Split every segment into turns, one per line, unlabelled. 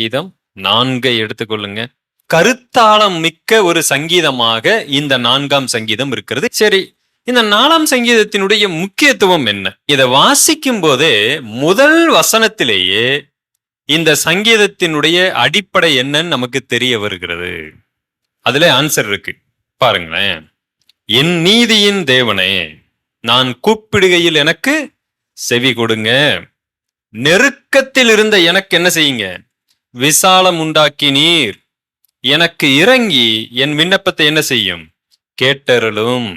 சங்கீதம் நான்கை எடுத்துக்கொள்ளுங்க. கருத்தாளம் மிக்க ஒரு சங்கீதமாக இந்த நான்காம் சங்கீதம் இருக்கிறது. சரி இந்த நாலாம் சங்கீதத்தினுடைய முக்கியத்துவம் என்ன? இதை வாசிக்கும் போதே முதல் வசனத்திலேயே இந்த சங்கீதத்தினுடைய அடிப்படை என்னன்னு நமக்கு தெரிய வருகிறது. அதுல ஆன்சர் இருக்கு. பாருங்களேன். என் நீதியின் தேவனே நான் கூப்பிடுகையில் எனக்கு செவி கொடுங்க. நெருக்கத்தில் இருந்த எனக்கு என்ன செய்யுங்க? விசாலம் உண்டாக்கி நீர். எனக்கு இறங்கி என் விண்ணப்பத்தை என்ன செய்யும்? கேட்டருளும்.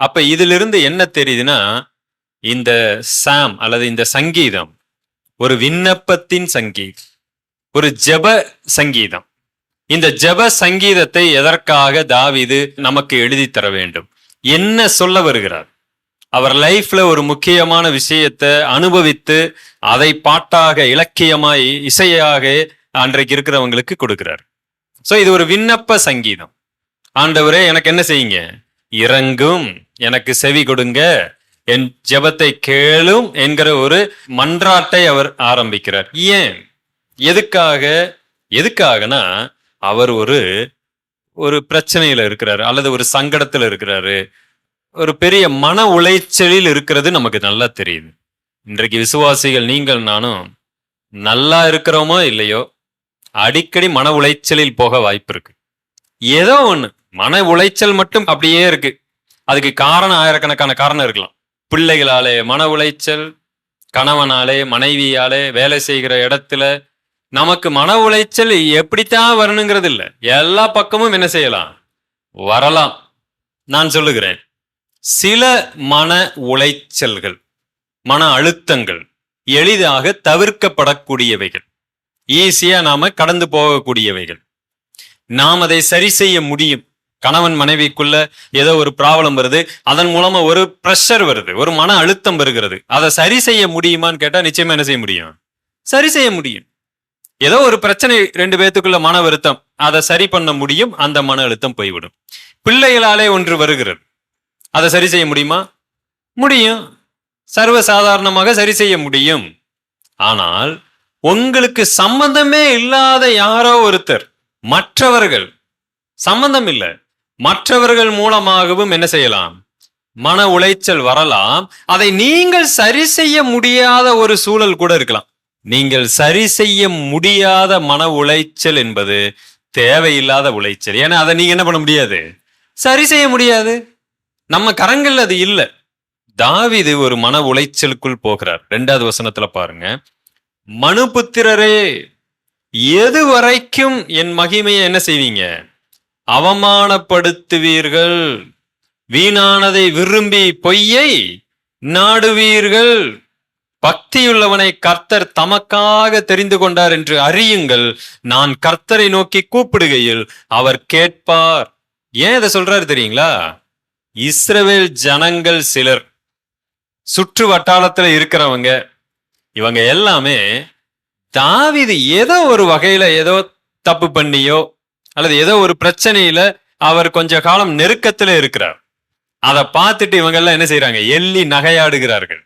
அப்ப இதிலிருந்து என்ன தெரியுதுன்னா இந்த சாம் அல்லது இந்த சங்கீதம் ஒரு விண்ணப்பத்தின் சங்கீதம் ஒரு ஜெப சங்கீதம். இந்த ஜெப சங்கீதத்தை எதற்காக தாவிது நமக்கு எழுதி தர வேண்டும்? என்ன சொல்ல வருகிறார்? அவர் லைஃப்ல ஒரு முக்கியமான விஷயத்தை அனுபவித்து அதை பாட்டாக இலக்கியமாய் இசையாக அன்றைக்கு இருக்கிறவங்களுக்கு கொடுக்கிறார். ஸோ இது ஒரு விண்ணப்ப சங்கீதம். ஆண்டவரே எனக்கு என்ன செய்யுங்க? இறங்கும் எனக்கு செவி கொடுங்க. என் ஜெபத்தை கேளும் என்கிற ஒரு மன்றாட்டை அவர் ஆரம்பிக்கிறார். ஏன்? எதுக்காக? எதுக்காகனா அவர் ஒரு ஒரு பிரச்சனையில இருக்கிறாரு அல்லது ஒரு சங்கடத்துல இருக்கிறாரு. ஒரு பெரிய மன உளைச்சலில் இருக்கிறது நமக்கு நல்லா தெரியுது. இன்றைக்கு விசுவாசிகள் நீங்கள் நானும் நல்லா இருக்கிறோமோ இல்லையோ? அடிக்கடி மன உளைச்சலில் போக வாய்ப்பு இருக்கு. ஏதோ ஒண்ணு. மன உளைச்சல் மட்டும் அப்படியே இருக்கு. அதுக்கு காரணம் ஆயிரக்கணக்கான காரணம் இருக்கலாம். பிள்ளைகளாலே மன உளைச்சல் கணவனாலே மனைவியாலே வேலை செய்கிற இடத்துல நமக்கு மன உளைச்சல் எப்படித்தான் வரணுங்கிறது இல்லை. எல்லா பக்கமும் என்ன செய்யலாம்? வரலாம். நான் சொல்லுகிறேன். சில மன உளைச்சல்கள் மன அழுத்தங்கள் எளிதாக தவிர்க்கப்படக்கூடியவைகள். ஈஸியா நாம கடந்து போகக்கூடியவைகள். நாம் அதை சரி செய்ய முடியும். கணவன் மனைவிக்குள்ள ஏதோ ஒரு ப்ராப்ளம் வருது அதன் மூலமா ஒரு ப்ரெஷர் வருது ஒரு மன அழுத்தம் வருகிறது. அதை சரி செய்ய முடியுமான்னு கேட்டா நிச்சயமா என்ன செய்ய முடியும்? சரி செய்ய முடியும். ஏதோ ஒரு பிரச்சனை ரெண்டு பேத்துக்குள்ள மன வருத்தம் அதை சரி பண்ண முடியும் அந்த மன அழுத்தம் போய்விடும். பிள்ளைகளாலே ஒன்று வருகிறது. அதை சரி செய்ய முடியுமா? முடியும். சர்வ சாதாரணமாக சரி செய்ய முடியும். ஆனால் உங்களுக்கு சம்பந்தமே இல்லாத யாரோ ஒருத்தர் மற்றவர்கள். சம்பந்தம் இல்லை. மற்றவர்கள் மூலமாகவும் என்ன செய்யலாம்? மன உளைச்சல் வரலாம். அதை நீங்கள் சரி செய்ய முடியாத ஒரு சூழல் கூட இருக்கலாம். நீங்கள் சரி செய்ய முடியாத மன உளைச்சல் என்பது தேவையில்லாத உளைச்சல். ஏன்னா அதை நீங்க என்ன பண்ண முடியாது? சரி செய்ய முடியாது. நம்ம கரங்கள் அது இல்லை. தாவிது ஒரு மன உளைச்சலுக்குள் போகிறார். ரெண்டாவது வசனத்துல பாருங்க. மனுபுத்திரரே எது வரைக்கும் என் மகிமையை என்ன செய்வீங்க? அவமானப்படுத்துவீர்கள். வீணானதை விரும்பி பொய்யை நாடுவீர்கள். பக்தியுள்ளவனை கர்த்தர் தமக்காக தெரிந்து கொண்டார் என்று அறியுங்கள். நான் கர்த்தரை நோக்கி கூப்பிடுகையில் அவர் கேட்பார். ஏன் இதை சொல்றாரு தெரியுங்களா? இஸ்ரவேல் ஜனங்கள் சிலர். சுற்று வட்டாரத்தில் இருக்கிறவங்க இவங்க எல்லாமே தாவிது ஏதோ ஒரு வகையில ஏதோ தப்பு பண்ணியோ அல்லது ஏதோ ஒரு பிரச்சனையில அவர் கொஞ்ச காலம் நெருக்கத்துல இருக்கிறார். அதை பார்த்துட்டு இவங்க எல்லாம் என்ன செய்யறாங்க எள்ளி நகையாடுகிறார்கள்.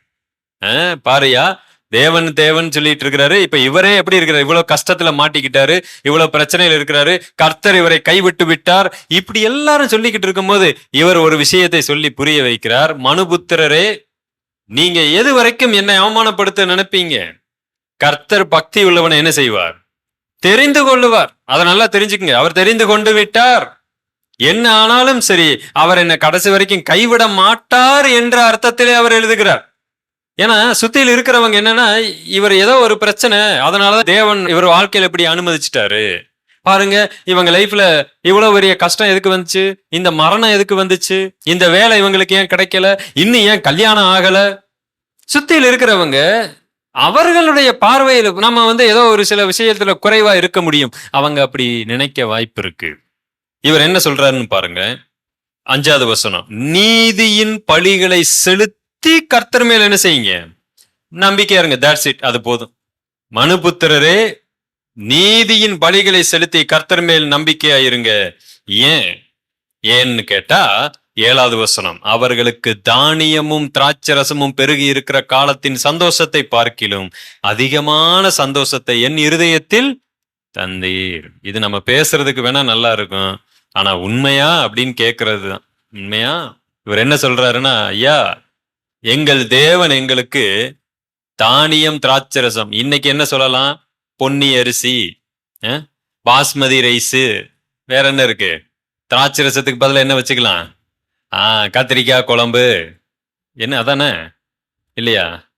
பாருயா தேவன் தேவன் சொல்லிட்டு இருக்கிறாரு. இப்ப இவரே எப்படி இருக்கிறார்? இவ்வளவு கஷ்டத்துல மாட்டிக்கிட்டாரு இவ்வளவு பிரச்சனையில இருக்கிறாரு. கர்த்தர் இவரை கைவிட்டு விட்டார். இப்படி எல்லாரும் சொல்லிக்கிட்டு இருக்கும்போது இவர் ஒரு விஷயத்தை சொல்லி புரிய வைக்கிறார். மனுபுத்திரரே நீங்க எது வரைக்கும் என்னை அவமானப்படுத்த நினைப்பீங்க? கர்த்தர் பக்தி உள்ளவனை என்ன செய்வார்? தெரிந்து கொள்ளுவார். அதை நல்லா தெரிஞ்சுக்குங்க. அவர் தெரிந்து கொண்டு விட்டார். என்ன ஆனாலும் சரி அவர் என்னை கடைசி வரைக்கும் கைவிட மாட்டார் என்ற அர்த்தத்திலே அவர் எழுதுகிறார். ஏன்னா சுத்தியில் இருக்கிறவங்க என்னன்னா இவர் ஏதோ ஒரு பிரச்சனை அதனாலதான் தேவன் இவர் வாழ்க்கையில இப்படி அனுமதிச்சிட்டாரு. பாருங்க இவங்க லைஃப்ல இவ்வளவு பெரிய கஷ்டம் எதுக்கு வந்துச்சு? இந்த மரணம் எதுக்கு வந்துச்சு? இந்த வேலை இவங்களுக்கு ஏன் கிடைக்கல? இன்னும் ஏன் கல்யாணம் ஆகல? சுத்தியில் இருக்கிறவங்க அவர்களுடைய பார்வையில் நம்ம வந்து ஏதோ ஒரு சில விஷயத்துல குறைவா இருக்க முடியும். அவங்க அப்படி நினைக்க வாய்ப்பு இருக்கு. இவர் என்ன சொல்றாருன்னு பாருங்க. அஞ்சாவது வசனம். நீதியின் பழிகளை செலுத்தி கர்த்தர் மேல் என்ன செய்யுங்க? நம்பிக்கையா இருங்க. தட்ஸ் இட் அது போதும். மனுபுத்திரரே நீதியின் பலிகளை செலுத்தி கர்த்தர் மேல் நம்பிக்கையா இருங்க. ஏன்? ஏன்னு கேட்டா ஏழாவது வசனம் அவர்களுக்கு தானியமும் திராட்சரசமும் பெருகி இருக்கிற காலத்தின் சந்தோஷத்தை பார்க்கிலும் அதிகமான சந்தோஷத்தை என் இருதயத்தில் தந்தீர். இது நம்ம பேசுறதுக்கு வேணா நல்லா இருக்கும். ஆனா உண்மையா அப்படின்னு கேட்கறது தான். உண்மையா? இவர் என்ன சொல்றாருன்னா ஐயா எங்கள் தேவன் எங்களுக்கு தானியம் திராட்சரசம் இன்னைக்கு என்ன சொல்லலாம்? பொன்னி அரிசி பாஸ்மதி ரைஸு வேற என்ன இருக்கு? திராட்சரசத்துக்கு பதிலாக என்ன வச்சுக்கலாம்? ஆ கத்திரிக்காய் குழம்பு. என்ன அதானே? இல்லையா?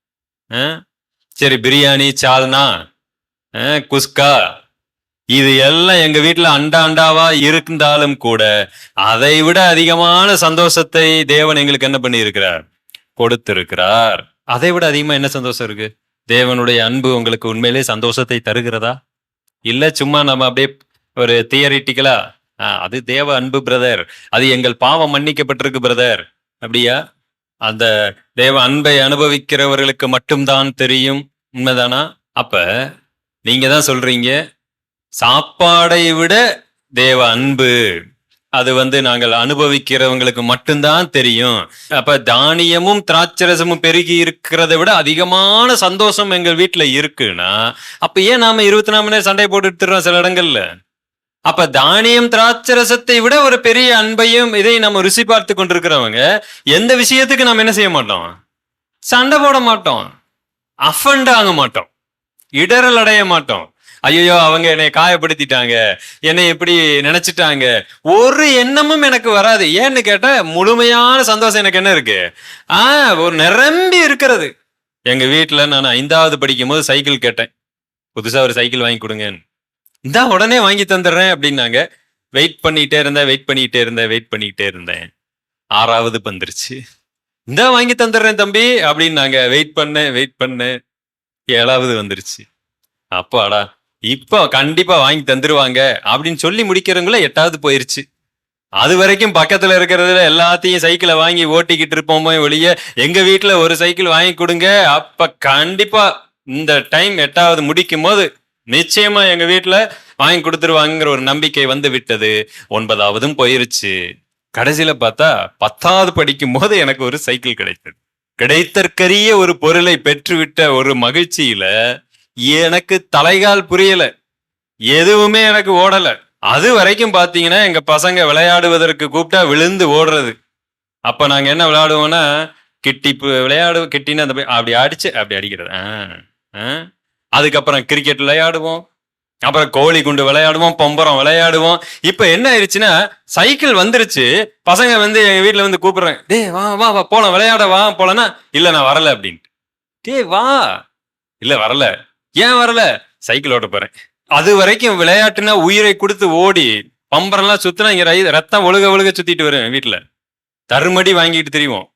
ஆ? சரி பிரியாணி சால்னா? ஆ, குஸ்கா? இது எல்லாம் எங்க வீட்டில் அண்டா அண்டாவா இருந்தாலும் கூட அதை விட அதிகமான சந்தோஷத்தை தேவன் எங்களுக்கு என்ன பண்ணி இருக்கிறார் கொடுத்திருக்கிறார். அதை விட அதிகமா என்ன சந்தோஷம் இருக்கு? தேவனுடைய அன்பு உங்களுக்கு உண்மையிலே சந்தோஷத்தை தருகிறதா? இல்ல சும்மா நம்ம அப்படியே ஒரு தியரிட்டிக்கலா அது தேவ அன்பு பிரதர் அது எங்கள் பாவம் மன்னிக்கப்பட்டிருக்கு பிரதர் அப்படியா? அந்த தேவ அன்பை அனுபவிக்கிறவர்களுக்கு மட்டும்தான் தெரியும். உண்மைதானா? அப்ப நீங்க தான் சொல்றீங்க சாப்பாடை விட தேவ அன்பு அது வந்து நாங்கள் அனுபவிக்கிறவங்களுக்கு மட்டும்தான் தெரியும். அப்ப தானியமும் திராட்சரசமும் பெருகி இருக்கிறதை விட அதிகமான சந்தோஷம் எங்கள் வீட்டுல இருக்குன்னா அப்ப ஏன் நாம இருபத்தி நாலு மணி நேரம் சண்டை போட்டு எடுத்துடுறோம் சில இடங்கள்ல? அப்ப தானியம் திராட்சரசத்தை விட ஒரு பெரிய அன்பையும் இதை நம்ம ருசி பார்த்து கொண்டிருக்கிறவங்க எந்த விஷயத்துக்கு நம்ம என்ன செய்ய மாட்டோம்? சண்டை போட மாட்டோம். அஃபண்ட் ஆக மாட்டோம். இடரல் அடைய மாட்டோம். ஐயோ அவங்க என்னை காயப்படுத்திட்டாங்க. என்னை இப்படி நினைச்சிட்டாங்க. ஒரு எண்ணமும் எனக்கு வராது. ஏன்னு கேட்ட முழுமையான சந்தோஷம் எனக்கு என்ன இருக்கு? ஆ ஒரு நிரம்பி இருக்கிறது. எங்க வீட்டுல நான் ஐந்தாவது படிக்கும் போது சைக்கிள் கேட்டேன். புதுசா ஒரு சைக்கிள் வாங்கி கொடுங்கன்னு. இந்தா உடனே வாங்கி தந்துடுறேன் அப்படின்னாங்க. வெயிட் பண்ணிட்டே இருந்தேன் வெயிட் பண்ணிட்டே இருந்தேன் வெயிட் பண்ணிட்டே இருந்தேன். ஆறாவது பந்துருச்சு இந்தா வாங்கி தந்துடுறேன் தம்பி அப்படின்னாங்க. வெயிட் பண்ணேன் வெயிட் பண்ணேன். ஏழாவது வந்துருச்சு. அப்பாடா இப்போ கண்டிப்பா வாங்கி தந்துருவாங்க அப்படின்னு சொல்லி முடிக்கிறவங்கள எட்டாவது போயிருச்சு. அது வரைக்கும் பக்கத்துல இருக்கிறதுல எல்லாத்தையும் சைக்கிளை வாங்கி ஓட்டிக்கிட்டு இருப்போமோ ஒழிய எங்க வீட்டுல ஒரு சைக்கிள் வாங்கி கொடுங்க. அப்ப கண்டிப்பா இந்த டைம் எட்டாவது முடிக்கும் போது நிச்சயமா எங்க வீட்டுல வாங்கி கொடுத்துருவாங்கிற ஒரு நம்பிக்கை வந்து விட்டது. ஒன்பதாவதும் போயிருச்சு. கடைசியில பார்த்தா பத்தாவது படிக்கும் போது எனக்கு ஒரு சைக்கிள் கிடைத்தது. கிடைத்தற்கரிய ஒரு பொருளை பெற்றுவிட்ட ஒரு மகிழ்ச்சியில எனக்கு தலைகால் புரியல. எதுவுமே எனக்கு ஓடல. அது வரைக்கும் பாத்தீங்கன்னா எங்க பசங்க விளையாடுவதற்கு கூப்பிட்டா விழுந்து ஓடுறது. அப்ப நாங்க என்ன விளையாடுவோம்னா கிட்டி விளையாடு கிட்டின்னு அந்த அப்படி அடிச்சு அப்படி அடிக்கிறது. ஆ, ஆ. அதுக்கப்புறம் கிரிக்கெட் விளையாடுவோம். அப்புறம் கோழி குண்டு விளையாடுவோம் பொம்பரம் விளையாடுவோம். இப்போ என்ன ஆயிடுச்சுன்னா சைக்கிள் வந்துருச்சு. பசங்க வந்து எங்க வீட்டில் வந்து கூப்பிடுறேன் டே வா வா வா போலாம் விளையாட வா போலன்னா இல்லை நான் வரல அப்படின்ட்டு. டே வா. இல்லை வரல. ஏன் வரல? சைக்கிள் ஓட்ட போறேன். அது வரைக்கும் விளையாட்டுனா உயிரை கொடுத்து ஓடி பம்பரம்லாம் சுத்தினா இங்க ரை- ரத்தம் ஒழுக ஒழுக சுத்திட்டு வருவேன் வீட்டில் தருமடி வாங்கிட்டு தெரியும்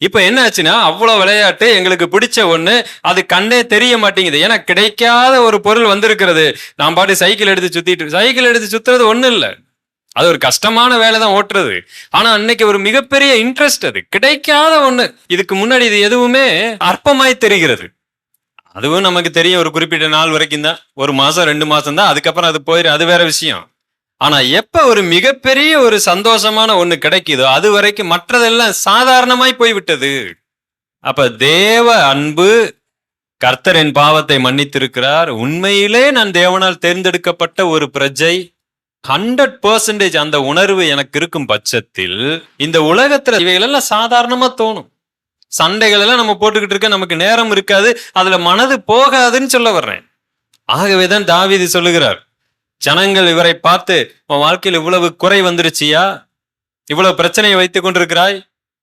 இப்ப என்ன ஆச்சுன்னா அவ்வளவு விளையாட்டு எங்களுக்கு பிடிச்ச ஒண்ணு அது கண்ணே தெரிய மாட்டேங்குது. ஏன்னா கிடைக்காத ஒரு பொருள் வந்திருக்கிறது. நான் பாட்டு சைக்கிள் எடுத்து சுத்திட்டு சைக்கிள் எடுத்து சுத்துறது ஒண்ணு இல்லை. அது ஒரு கஷ்டமான வேலை தான் ஓட்டுறது. ஆனா அன்னைக்கு ஒரு மிகப்பெரிய இன்ட்ரெஸ்ட் அது. கிடைக்காத ஒண்ணு. இதுக்கு முன்னாடி இது எதுவுமே அற்பமாய் தெரிகிறது. அதுவும் நமக்கு தெரியும் ஒரு குறிப்பிட்ட நாள் வரைக்கும் தான். ஒரு மாசம் ரெண்டு மாசம் தான். அதுக்கப்புறம் அது போயிரு அது வேற விஷயம். ஆனா எப்ப ஒரு மிகப்பெரிய ஒரு சந்தோஷமான ஒண்ணு கிடைக்குதோ அது வரைக்கும் மற்றதெல்லாம் சாதாரணமாய் போய்விட்டது. அப்ப தேவ அன்பு கர்த்தரின் பாவத்தை மன்னித்திருக்கிறார். உண்மையிலே நான் தேவனால் தேர்ந்தெடுக்கப்பட்ட ஒரு பிரஜை. ஹண்ட்ரட் பர்சன்டேஜ் அந்த உணர்வு எனக்கு இருக்கும் பட்சத்தில் இந்த உலகத்துல இவைகளெல்லாம் சாதாரணமா தோணும். சண்டைகள் எல்லாம் நம்ம போட்டுக்கிட்டு இருக்க நமக்கு நேரம் இருக்காது. அதுல மனது போகாதுன்னு சொல்ல வர்றேன். ஆகவேதான் தாவிதி சொல்லுகிறார். ஜனங்கள் இவரை பார்த்து உன் வாழ்க்கையில் இவ்வளவு குறை வந்துருச்சியா? இவ்வளவு பிரச்சனையை வைத்துக் கொண்டிருக்கிறாய்?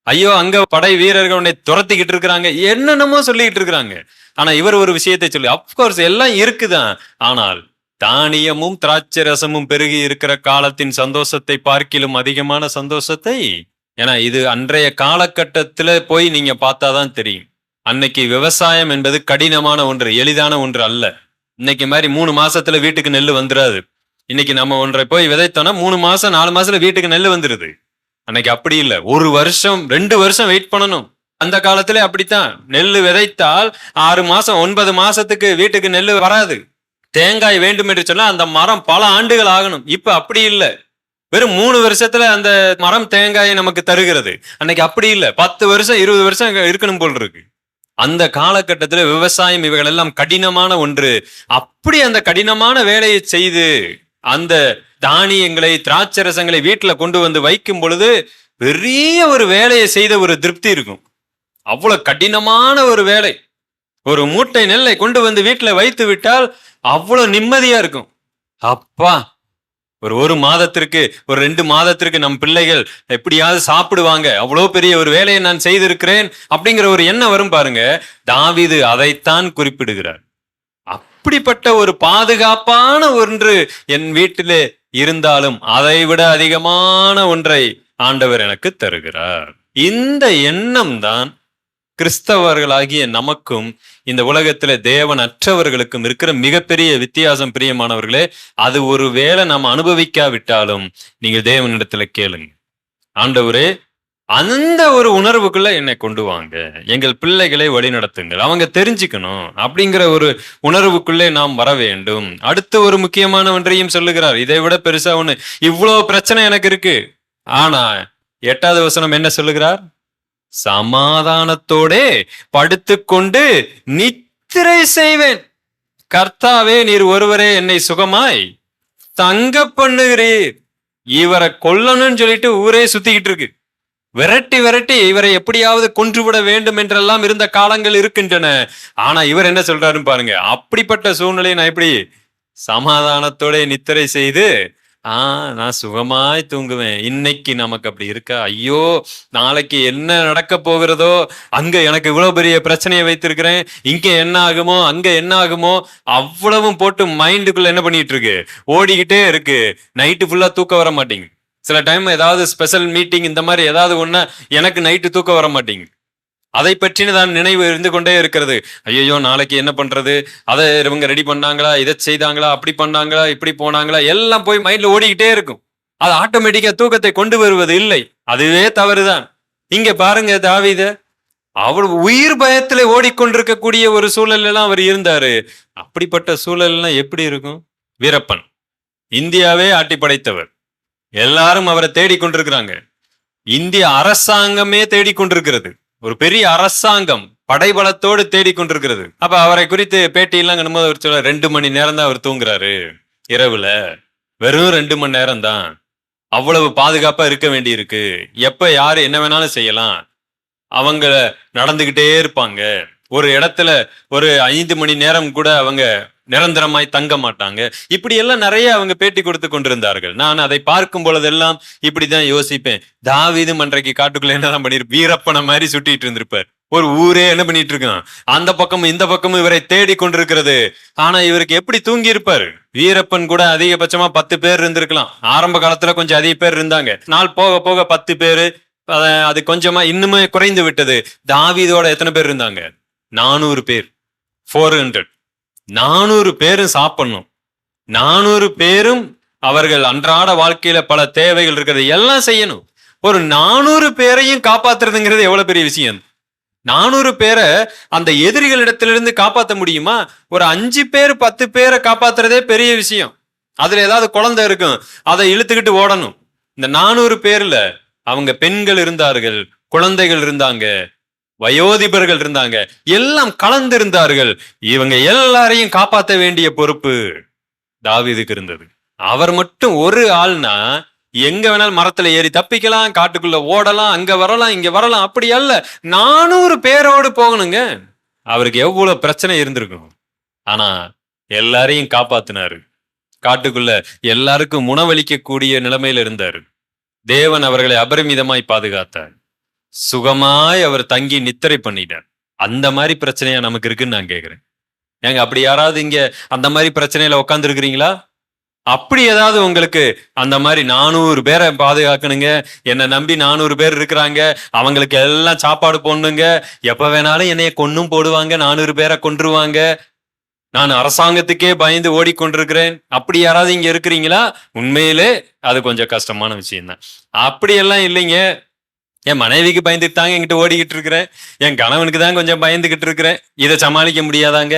ஐயோ அங்க படை வீரர்கள் உன்னை துரத்திக்கிட்டு இருக்கிறாங்க. என்னென்னமோ சொல்லிக்கிட்டு இருக்கிறாங்க. ஆனா இவர் ஒரு விஷயத்தை சொல்லி அப்கோர்ஸ் எல்லாம் இருக்குதான். ஆனால் தானியமும் திராட்சை ரசமும் பெருகி இருக்கிற காலத்தின் சந்தோஷத்தை பார்க்கிலும் அதிகமான சந்தோஷத்தை? ஏன்னா இது அன்றைய காலகட்டத்துல போய் நீங்க பார்த்தாதான் தெரியும். அன்னைக்கு விவசாயம் என்பது கடினமான ஒன்று எளிதான ஒன்று அல்ல. இன்னைக்கு மாதிரி மூணு மாசத்துல வீட்டுக்கு நெல் வந்துடாது இன்னைக்கு நம்ம ஒன்றை போய் விதைத்தோம்னா மூணு மாசம் நாலு மாசத்துல வீட்டுக்கு நெல் வந்துருது. அன்னைக்கு அப்படி இல்லை. ஒரு வருஷம் ரெண்டு வருஷம் வெயிட் பண்ணணும். அந்த காலத்துல அப்படித்தான். நெல் விதைத்தால் ஆறு மாசம் ஒன்பது மாசத்துக்கு வீட்டுக்கு நெல் வராது. தேங்காய் வேண்டும் என்று சொன்னா அந்த மரம் பல ஆண்டுகள் ஆகணும். இப்ப அப்படி இல்லை. வெறும் மூணு வருஷத்துல அந்த மரம் தேங்காயை நமக்கு தருகிறது. அன்னைக்கு அப்படி இல்லை. பத்து வருஷம் இருபது வருஷம் இருக்கணும் போல் இருக்கு. அந்த காலகட்டத்தில் விவசாயம் இவைகள் எல்லாம் கடினமான ஒன்று. அப்படி அந்த கடினமான வேலையை செய்து அந்த தானியங்களை திராட்சரசங்களை வீட்டில் கொண்டு வந்து வைக்கும் பொழுது பெரிய ஒரு வேலையை செய்த ஒரு திருப்தி இருக்கும். அவ்வளோ கடினமான ஒரு வேலை. ஒரு மூட்டை நெல்லை கொண்டு வந்து வீட்டில் வைத்து விட்டால் அவ்வளோ நிம்மதியாக இருக்கும். அப்பா ஒரு ஒரு மாதத்திற்கு ஒரு ரெண்டு மாதத்திற்கு நம் பிள்ளைகள் எப்படியாவது சாப்பிடுவாங்க. அவ்வளோ பெரிய ஒரு வேலையை நான் செய்திருக்கிறேன் அப்படிங்கிற ஒரு எண்ணம் வரும் பாருங்க. தாவிது அதைத்தான் குறிப்பிடுகிறார். அப்படிப்பட்ட ஒரு பாதுகாப்பான ஒன்று என் வீட்டிலே இருந்தாலும் அதை விட அதிகமான ஒன்றை ஆண்டவர் எனக்கு தருகிறார். இந்த எண்ணம் தான் கிறிஸ்தவர்களாகிய நமக்கும் இந்த உலகத்துல தேவன் அற்றவர்களுக்கும் இருக்கிற மிகப்பெரிய வித்தியாசம் பிரியமானவர்களே அது ஒரு வேளை நாம் அனுபவிக்காவிட்டாலும் நீங்க தேவனிடத்துல கேளுங்க. ஆண்டவரே அந்த ஒரு உணர்வுக்குள்ள என்னை கொண்டு வாங்க. எங்கள் பிள்ளைகளை வழி நடத்துங்கள். அவங்க தெரிஞ்சுக்கணும் அப்படிங்கிற ஒரு உணர்வுக்குள்ளே நாம் வர வேண்டும். அடுத்து ஒரு முக்கியமான ஒன்றையும் சொல்லுகிறார். இதை விட பெருசா ஒண்ணு. இவ்வளவு பிரச்சனை எனக்கு இருக்கு. ஆனா எட்டாவது வசனம் என்ன சொல்லுகிறார்? சமாதானத்தோடே படுத்துக்கொண்டு நித்திரை செய்வேன். கர்த்தாவே நீர் ஒருவரே என்னை சுகமாய் தங்க பண்ணுகிறீர். இவரை கொல்லணும்னு சொல்லிட்டு ஊரே சுத்திக்கிட்டு இருக்கு. விரட்டி விரட்டி இவரை எப்படியாவது கொன்றுவிட வேண்டும் என்றெல்லாம் இருந்த காலங்கள் இருக்கின்றன. ஆனா இவர் என்ன சொல்றாருன்னு பாருங்க. அப்படிப்பட்ட சூழ்நிலையை நான் எப்படி சமாதானத்தோட நித்திரை செய்து ஆ நான் சுகமாய் தூங்குவேன். இன்னைக்கு நமக்கு அப்படி இருக்கா? ஐயோ நாளைக்கு என்ன நடக்க போகிறதோ? அங்க எனக்கு இவ்வளவு பெரிய பிரச்சனையை வைத்திருக்கிறேன். இங்க என்ன ஆகுமோ? அங்க என்ன ஆகுமோ? அவ்வளவும் போட்டு மைண்டுக்குள்ள என்ன பண்ணிட்டு இருக்கு? ஓடிக்கிட்டே இருக்கு. நைட்டு ஃபுல்லா தூக்கம் வர மாட்டேங்குது. சில டைம் ஏதாவது ஸ்பெஷல் மீட்டிங் இந்த மாதிரி ஏதாவது ஒன்று எனக்கு நைட்டு தூக்கம் வர மாட்டேங்குது. அதை பற்றின தான் நினைவு இருந்து கொண்டே இருக்கிறது. ஐயோ நாளைக்கு என்ன பண்றது? அதை இவங்க ரெடி பண்ணாங்களா? இதை செய்தாங்களா? அப்படி பண்ணாங்களா? இப்படி போனாங்களா? எல்லாம் போய் மைண்ட்ல ஓடிக்கிட்டே இருக்கும். அது ஆட்டோமேட்டிக்கா தூக்கத்தை கொண்டு வருவது இல்லை. அதுவே தவறுதான். இங்க பாருங்க தாவித. அவர் உயிர் பயத்துல ஓடிக்கொண்டிருக்கக்கூடிய ஒரு சூழல் எல்லாம் அவர் இருந்தாரு. அப்படிப்பட்ட சூழல் எல்லாம் எப்படி இருக்கும்? வீரப்பன். இந்தியாவே ஆட்டி படைத்தவர் எல்லாரும் அவரை தேடிக்கொண்டிருக்கிறாங்க. இந்திய அரசாங்கமே தேடிக்கொண்டிருக்கிறது. ஒரு பெரிய அரசாங்கம் படைபலத்தோடு தேடிக்கொண்டிருக்கிறது. அப்ப அவரை குறித்து பேட்டியெல்லாம் கண்ணும்போது அவர் சொல்ல ரெண்டு மணி நேரம் தான் அவர் தூங்குறாரு. இரவுல வெறும் ரெண்டு மணி நேரம் தான் அவ்வளவு பாதுகாப்பா இருக்க வேண்டி இருக்கு எப்ப யாரு என்ன வேணாலும் செய்யலாம். அவங்க நடந்துகிட்டே இருப்பாங்க. ஒரு இடத்துல ஒரு ஐந்து மணி நேரம் கூட அவங்க நிரந்தரமாய் தங்க மாட்டாங்க. இப்படி எல்லாம் நிறைய அவங்க பேட்டி கொடுத்து கொண்டிருந்தார்கள். நான் அதை பார்க்கும் பொழுதெல்லாம் இப்படிதான் யோசிப்பேன். தாவீது அன்றைக்கு காட்டுக்குள்ள என்னதான் பண்ணிரு வீரப்பனை மாதிரி சுட்டிட்டு இருந்திருப்பார். ஒரு ஊரே என்ன பண்ணிட்டு இருக்கான்? அந்த பக்கமும் இந்த பக்கமும் இவரை தேடி கொண்டிருக்கிறது. ஆனா இவருக்கு எப்படி தூங்கி இருப்பாரு? வீரப்பன் கூட அதிகபட்சமா பத்து பேர் இருந்திருக்கலாம். ஆரம்ப காலத்துல கொஞ்சம் அதிக பேர் இருந்தாங்க. நாள் போக போக பத்து பேரு அது கொஞ்சமா இன்னுமே குறைந்து விட்டது. தாவீதோட எத்தனை பேர் இருந்தாங்க? நானூறு பேர். ஃபோர் ஹண்ட்ரட் நானூறு பேரும் சாப்பிடணும். நானூறு பேரும் அவர்கள் அன்றாட வாழ்க்கையில பல தேவைகள் இருக்கிறது எல்லாம் செய்யணும். ஒரு நானூறு பேரையும் காப்பாத்துறதுங்கிறது எவ்வளவு பெரிய விஷயம்? நானூறு பேரை அந்த எதிரிகளிடத்திலிருந்து காப்பாத்த முடியுமா? ஒரு அஞ்சு பேர் பத்து பேரை காப்பாத்துறதே பெரிய விஷயம். அதுல ஏதாவது குழந்தை இருக்கும் அதை இழுத்துக்கிட்டு ஓடணும். இந்த நானூறு பேர்ல அவங்க பெண்கள் இருந்தார்கள் குழந்தைகள் இருந்தாங்க வயோதிபர்கள் இருந்தாங்க. எல்லாம் கலந்திருந்தார்கள். இவங்க எல்லாரையும் காப்பாத்த வேண்டிய பொறுப்பு தாவிதுக்கு இருந்தது. அவர் மட்டும் ஒரு ஆள்னா எங்க வேணாலும் மரத்துல ஏறி தப்பிக்கலாம் காட்டுக்குள்ள ஓடலாம் அங்க வரலாம் இங்க வரலாம் அப்படி அல்ல. நானூறு பேரோடு போகணுங்க. அவருக்கு எவ்வளவு பிரச்சனை இருந்திருக்கும். ஆனா எல்லாரையும் காப்பாத்தினாரு. காட்டுக்குள்ள எல்லாருக்கும் உணவளிக்கக்கூடிய நிலைமையில இருந்தாரு. தேவன் அவர்களை அபரிமிதமாய் பாதுகாத்தார். சுகமாய் அவர் தங்கி நித்திரை பண்ணிட்டார். அந்த மாதிரி பிரச்சனையா நமக்கு இருக்குன்னு நான் கேட்குறேன் ஏங்க அப்படி யாராவது இங்க அந்த மாதிரி பிரச்சனையில உட்காந்துருக்கிறீங்களா அப்படி ஏதாவது உங்களுக்கு அந்த மாதிரி நானூறு பேரை பாதுகாக்கணுங்க என்னை நம்பி நானூறு பேர் இருக்கிறாங்க அவங்களுக்கு எல்லாம் சாப்பாடு போடணுங்க எப்போ வேணாலும் என்னைய கொன்னும் போடுவாங்க நானூறு பேரை கொன்றுவாங்க. நான் அரசாங்கத்துக்கே பயந்து ஓடிக்கொண்டிருக்கிறேன். அப்படி யாராவது இங்க இருக்கிறீங்களா? உண்மையிலே அது கொஞ்சம் கஷ்டமான விஷயம்தான். அப்படியெல்லாம் இல்லைங்க. என் மனைவிக்கு பயந்துட்டு தாங்க என்கிட்ட ஓடிக்கிட்டு இருக்கிறேன் என் கணவனுக்கு தான் கொஞ்சம் பயந்துகிட்டு இருக்கிறேன் இதை சமாளிக்க முடியாதாங்க?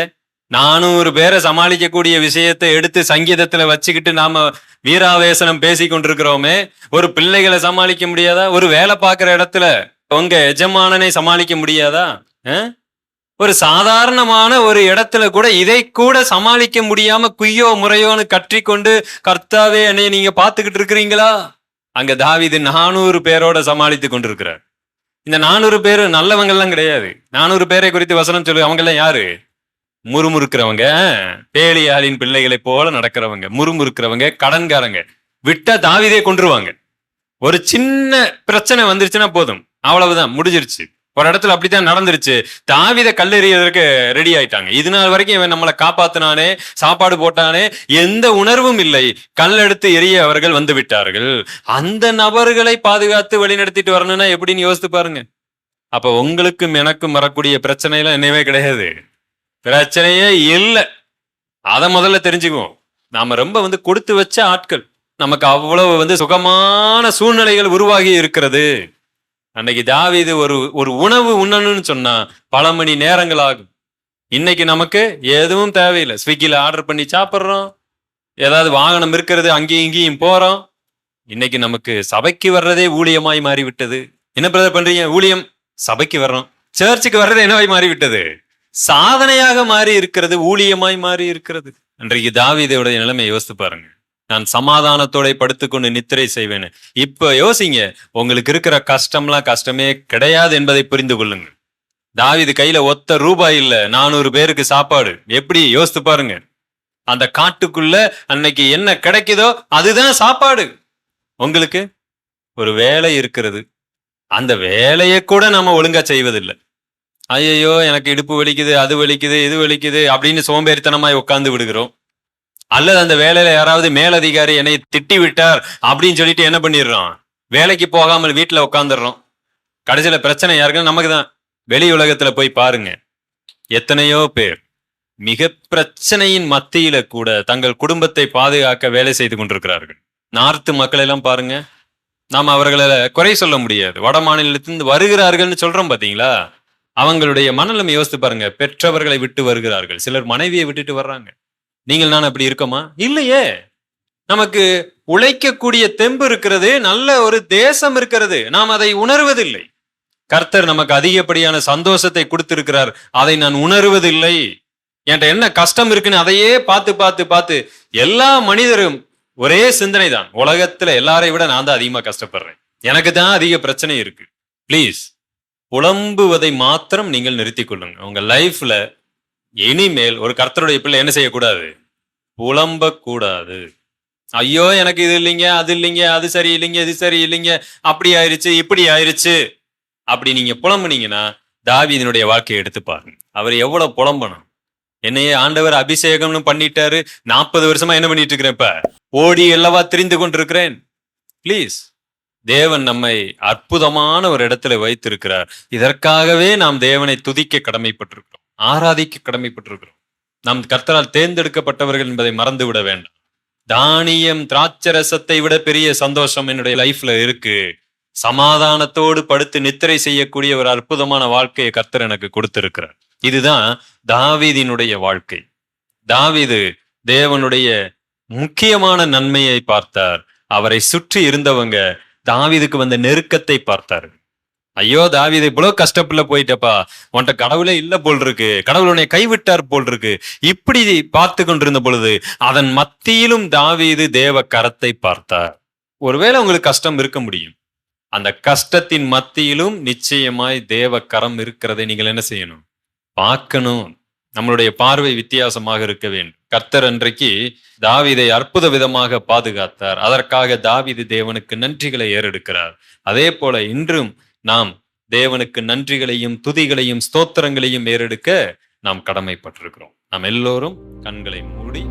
நானூறு பேரை சமாளிக்கக்கூடிய விஷயத்தை எடுத்து சங்கீதத்துல வச்சுக்கிட்டு நாம வீராவேசனம் பேசி கொண்டிருக்கிறோமே ஒரு பிள்ளைகளை சமாளிக்க முடியாதா? ஒரு வேலை பார்க்குற இடத்துல உங்க எஜமானனை சமாளிக்க முடியாதா? ஒரு சாதாரணமான ஒரு இடத்துல கூட இதை கூட சமாளிக்க முடியாம குய்யோ முறையோன்னு கற்றிக்கொண்டு கர்த்தாவே என்னை நீங்க பாத்துக்கிட்டு இருக்கிறீங்களா அங்க தாவிது நானூறு பேரோட சமாளித்து கொண்டிருக்கிறார். இந்த நானூறு பேர் நல்லவங்கள்லாம் கிடையாது. நானூறு பேரை குறித்து வசனம் சொல்லு அவங்கெல்லாம் யாரு? முறுமுறுக்கிறவங்க பேலியாளின் பிள்ளைகளை போல நடக்கிறவங்க முறுமுறுக்கிறவங்க கடன்காரங்க. விட்டா தாவிதே கொண்டுருவாங்க ஒரு சின்ன பிரச்சனை வந்துருச்சுன்னா போதும். அவ்வளவுதான் முடிஞ்சிருச்சு. ஒரு இடத்துல அப்படித்தான் நடந்துருச்சு. தாவித கல்லெறியதற்கு ரெடி ஆயிட்டாங்க. இது நாள் வரைக்கும் இவன் நம்மளை காப்பாத்தினானே சாப்பாடு போட்டானே எந்த உணர்வும் இல்லை. கல்லெடுத்து எரிய அவர்கள் வந்து விட்டார்கள். அந்த நபர்களை பாதுகாத்து வழிநடத்திட்டு வரணும்னா எப்படின்னு யோசித்து பாருங்க. அப்ப உங்களுக்கும் எனக்கும் வரக்கூடிய பிரச்சனை எல்லாம் என்னவே கிடையாது. பிரச்சனையே இல்லை. அதை முதல்ல தெரிஞ்சுக்குவோம். நாம ரொம்ப வந்து கொடுத்து வச்ச ஆட்கள். நமக்கு அவ்வளவு வந்து சுகமான சூழ்நிலைகள் உருவாகி இருக்கிறது. அன்னைக்கு தாவீது ஒரு ஒரு உணவு உண்ணணும்னு சொன்னா பல மணி நேரங்கள் ஆகும் இன்னைக்கு நமக்கு எதுவும் தேவையில்லை. ஸ்விக்கியில் ஆர்டர் பண்ணி சாப்பிட்றோம். ஏதாவது வாகனம் இருக்கிறது அங்கேயும் இங்கேயும் போறோம். இன்னைக்கு நமக்கு சபைக்கு வர்றதே ஊழியமாய் மாறிவிட்டது. என்ன பிரதர் பண்றீங்க? ஊழியம் சபைக்கு வர்றோம். சர்ச்சுக்கு வர்றது என்னவாய் மாறிவிட்டது? சாதனையாக மாறி இருக்கிறது ஊழியமாய் மாறி இருக்கிறது அன்றைக்கு தாவீதையுடைய நிலைமை யோசித்து பாருங்க. நான் சமாதானத்தோட படுத்துக்கொண்டு நித்திரை செய்வேன்னு இப்ப யோசிங்க உங்களுக்கு இருக்கிற கஷ்டம்லாம் கஷ்டமே கிடையாது என்பதை புரிந்து கொள்ளுங்க தாவிது கையில ஒத்த ரூபாய் இல்ல நானூறு பேருக்கு சாப்பாடு. எப்படி? யோசித்து பாருங்க. அந்த காட்டுக்குள்ள அன்னைக்கு என்ன கிடைக்குதோ அதுதான் சாப்பாடு. உங்களுக்கு ஒரு வேலை இருக்கிறது. அந்த வேலையை கூட நம்ம ஒழுங்கா செய்வதில்லை. ஐயையோ எனக்கு இடுப்பு வலிக்குது அது வலிக்குது இது வலிக்குது அப்படின்னு சோம்பேறித்தனமாய் உட்காந்து விடுகிறோம். அல்லது அந்த வேலையில யாராவது மேலதிகாரி என்னை திட்டி விட்டார் அப்படின்னு சொல்லிட்டு என்ன பண்ணிடுறோம்? வேலைக்கு போகாமல் வீட்டில் உட்காந்துடுறோம் கடைசியில் பிரச்சனை யாருக்குன்னு நமக்கு தான் வெளி உலகத்தில் போய் பாருங்க. எத்தனையோ பேர் மிக பிரச்சனையின் மத்தியில கூட தங்கள் குடும்பத்தை பாதுகாக்க வேலை செய்து கொண்டிருக்கிறார்கள். நார்த்து மக்கள் எல்லாம் பாருங்க. நாம் அவர்களை குறை சொல்ல முடியாது. வட மாநிலத்திலிருந்து வருகிறார்கள்னு சொல்றோம் பாத்தீங்களா? அவங்களுடைய மனநிலைமை யோசித்து பாருங்க. பெற்றவர்களை விட்டு வருகிறார்கள். சிலர் மனைவியை விட்டுட்டு வர்றாங்க. நீங்கள் நான் அப்படி இருக்கோமா? இல்லையே. நமக்கு உழைக்கக்கூடிய தெம்பு இருக்கிறது நல்ல ஒரு தேசம் இருக்கிறது. நாம் அதை உணர்வதில்லை. கர்த்தர் நமக்கு அதிகப்படியான சந்தோஷத்தை கொடுத்திருக்கிறார். அதை நான் உணர்வதில்லை. என்கிட்ட என்ன கஷ்டம் இருக்குன்னு அதையே பார்த்து பார்த்து பார்த்து எல்லா மனிதரும் ஒரே சிந்தனை தான் உலகத்துல எல்லாரையும் விட நான் தான் அதிகமா கஷ்டப்படுறேன். எனக்கு தான் அதிக பிரச்சனை இருக்கு. ப்ளீஸ் புலம்புவதை மாத்திரம் நீங்கள் நிறுத்திக் கொள்ளுங்க. உங்க லைஃப்ல இனிமேல் ஒரு கர்த்தருடைய பிள்ளை என்ன செய்யக்கூடாது? புலம்ப கூடாது ஐயோ எனக்கு இது இல்லைங்க அது இல்லைங்க அது சரி இல்லைங்க இது சரி இல்லைங்க அப்படி ஆயிருச்சு இப்படி ஆயிருச்சு. அப்படி நீங்க புலம்புனீங்கன்னா தாவீதினுடைய வாழ்க்கையை எடுத்து பாருங்க. அவர் எவ்வளவு புலம்பணும். என்னையே ஆண்டவர் அபிஷேகம்னு பண்ணிட்டாரு. நாற்பது வருஷமா என்ன பண்ணிட்டு இருக்கிறேன் இப்ப? ஓடி அல்லவா திரிந்து கொண்டிருக்கிறேன். ப்ளீஸ் தேவன் நம்மை அற்புதமான ஒரு இடத்துல வைத்திருக்கிறார். இதற்காகவே நாம் தேவனை துதிக்க கடமைப்பட்டிருக்கிறோம். ஆராதிக்க கடமைப்பட்டிருக்கிறோம். நாம் கர்த்தரால் தேர்ந்தெடுக்கப்பட்டவர்கள் என்பதை மறந்து விட வேண்டாம். தானியம் திராட்சரசத்தை விட பெரிய சந்தோஷம் என்னுடைய லைஃப்ல இருக்கு. சமாதானத்தோடு படுத்து நித்திரை செய்யக்கூடிய ஒரு அற்புதமான வாழ்க்கையை கர்த்தர் எனக்கு கொடுத்திருக்கிறார். இதுதான் தாவீதினுடைய வாழ்க்கை. தாவீது தேவனுடைய முக்கியமான நன்மையை பார்த்தார். அவரை சுற்றி இருந்தவங்க தாவீதுக்கு வந்த நெருக்கத்தை பார்த்தார்கள். ஐயோ தாவீது இவ்வளவு கஷ்டப்புல போயிட்டப்பா. உன்கிட்ட கடவுளே இல்ல போல் இருக்கு. கடவுளுடைய கைவிட்டார் போல் இருக்கு. இப்படி பார்த்து கொண்டிருந்த பொழுது அதன் மத்தியிலும் தாவீது தேவ கரத்தை பார்த்தார். ஒருவேளை உங்களுக்கு கஷ்டம் இருக்க முடியும். அந்த கஷ்டத்தின் மத்தியிலும் நிச்சயமாய் தேவ கரம் இருக்கிறதை நீங்கள் என்ன செய்யணும்? பார்க்கணும். நம்மளுடைய பார்வை வித்தியாசமாக இருக்க வேண்டும். கர்த்தர் அன்றைக்கு தாவீதை அற்புத விதமாக பாதுகாத்தார். அதற்காக தாவிது தேவனுக்கு நன்றிகளை ஏறெடுக்கிறார். அதே போல இன்றும் நாம் தேவனுக்கு நன்றிகளையும் துதிகளையும் ஸ்தோத்திரங்களையும் ஏறெடுக்க நாம் கடமைப்பட்டிருக்கிறோம். நாம் எல்லோரும் கண்களை மூடி